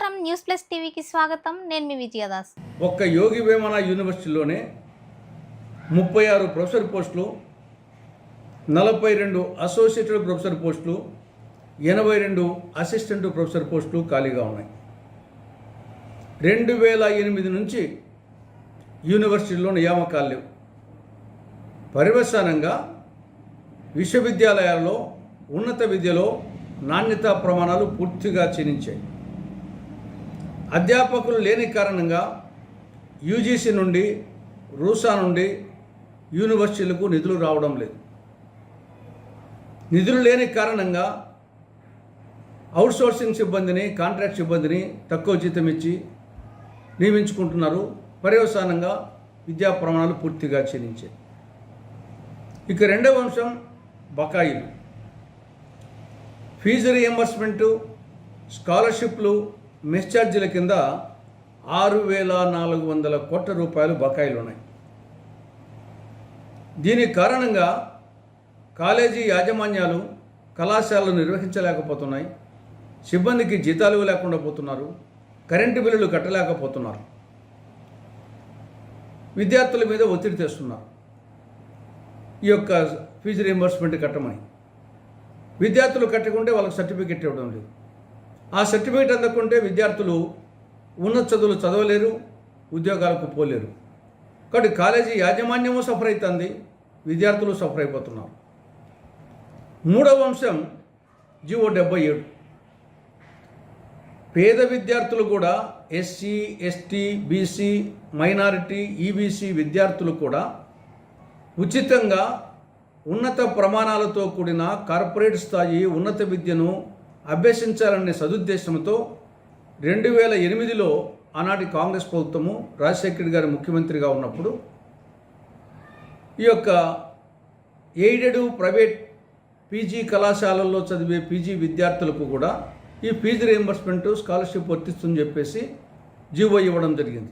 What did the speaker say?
నమస్కారం. News plus టీవీకి స్వాగతం. నేను మీ విజయదాస్. ఒక్క యోగి వేమన యూనివర్సిటీలోనే ముప్పై ఆరు ప్రొఫెసర్ పోస్టులు నలభై రెండు అసోసియేటెడ్ ప్రొఫెసర్ పోస్టులు ఎనభై రెండు అసిస్టెంట్ ప్రొఫెసర్ పోస్టులు ఖాళీగా ఉన్నాయి. రెండు వేల ఎనిమిది నుంచి యూనివర్సిటీలో నియామకాలు లేవు. పర్యవసానంగా విశ్వవిద్యాలయాల్లో ఉన్నత విద్యలో నాణ్యతా ప్రమాణాలు పూర్తిగా క్షీణించాయి. అధ్యాపకులు లేని కారణంగా యూజీసీ నుండి రూసా నుండి యూనివర్సిటీలకు నిధులు రావడం లేదు. నిధులు లేని కారణంగా అవుట్సోర్సింగ్ సిబ్బందిని కాంట్రాక్ట్ సిబ్బందిని తక్కువ జీతం ఇచ్చి నియమించుకుంటున్నారు. పర్యవసానంగా విద్యా ప్రమాణాలు పూర్తిగా క్షీణించాయి. ఇక రెండవ అంశం బకాయిలు. ఫీజు రియంబర్స్మెంటు స్కాలర్షిప్లు మిస్ఛార్జీల కింద ఆరు వేల నాలుగు వందల కోట్ల రూపాయలు బకాయిలు ఉన్నాయి. దీని కారణంగా కాలేజీ యాజమాన్యాలు కళాశాలలు నిర్వహించలేకపోతున్నాయి. సిబ్బందికి జీతాలు లేకుండా పోతున్నారు. కరెంటు బిల్లులు కట్టలేకపోతున్నారు. విద్యార్థుల మీద ఒత్తిడి తెస్తున్నారు. ఈ యొక్క ఫీజు రియంబర్స్మెంట్ కట్టమని. విద్యార్థులు కట్టకుంటే వాళ్ళకి సర్టిఫికెట్ ఇవ్వడం లేదు. ఆ సర్టిఫికేట్ అందకుంటే విద్యార్థులు ఉన్నత చదువులు చదవలేరు ఉద్యోగాలకు పోలేరు. కాబట్టి కాలేజీ యాజమాన్యము సఫర్ అవుతుంది విద్యార్థులు సఫర్ అయిపోతున్నారు. మూడవ అంశం జీవో డెబ్బై ఏడు. పేద విద్యార్థులు కూడా SC ST BC minority EBC విద్యార్థులు కూడా ఉచితంగా ఉన్నత ప్రమాణాలతో కూడిన కార్పొరేట్ స్థాయి ఉన్నత విద్యను అభ్యసించాలనే సదుద్దేశంతో రెండు వేల ఎనిమిదిలో ఆనాటి కాంగ్రెస్ ప్రభుత్వము రాజశేఖర్ గారు ముఖ్యమంత్రిగా ఉన్నప్పుడు ఈ యొక్క ఎయిడెడ్ ప్రైవేట్ పీజీ కళాశాలల్లో చదివే పీజీ విద్యార్థులకు కూడా ఈ ఫీజు రియంబర్స్మెంట్ స్కాలర్షిప్ వర్తిస్తుందని చెప్పేసి జీవో ఇవ్వడం జరిగింది.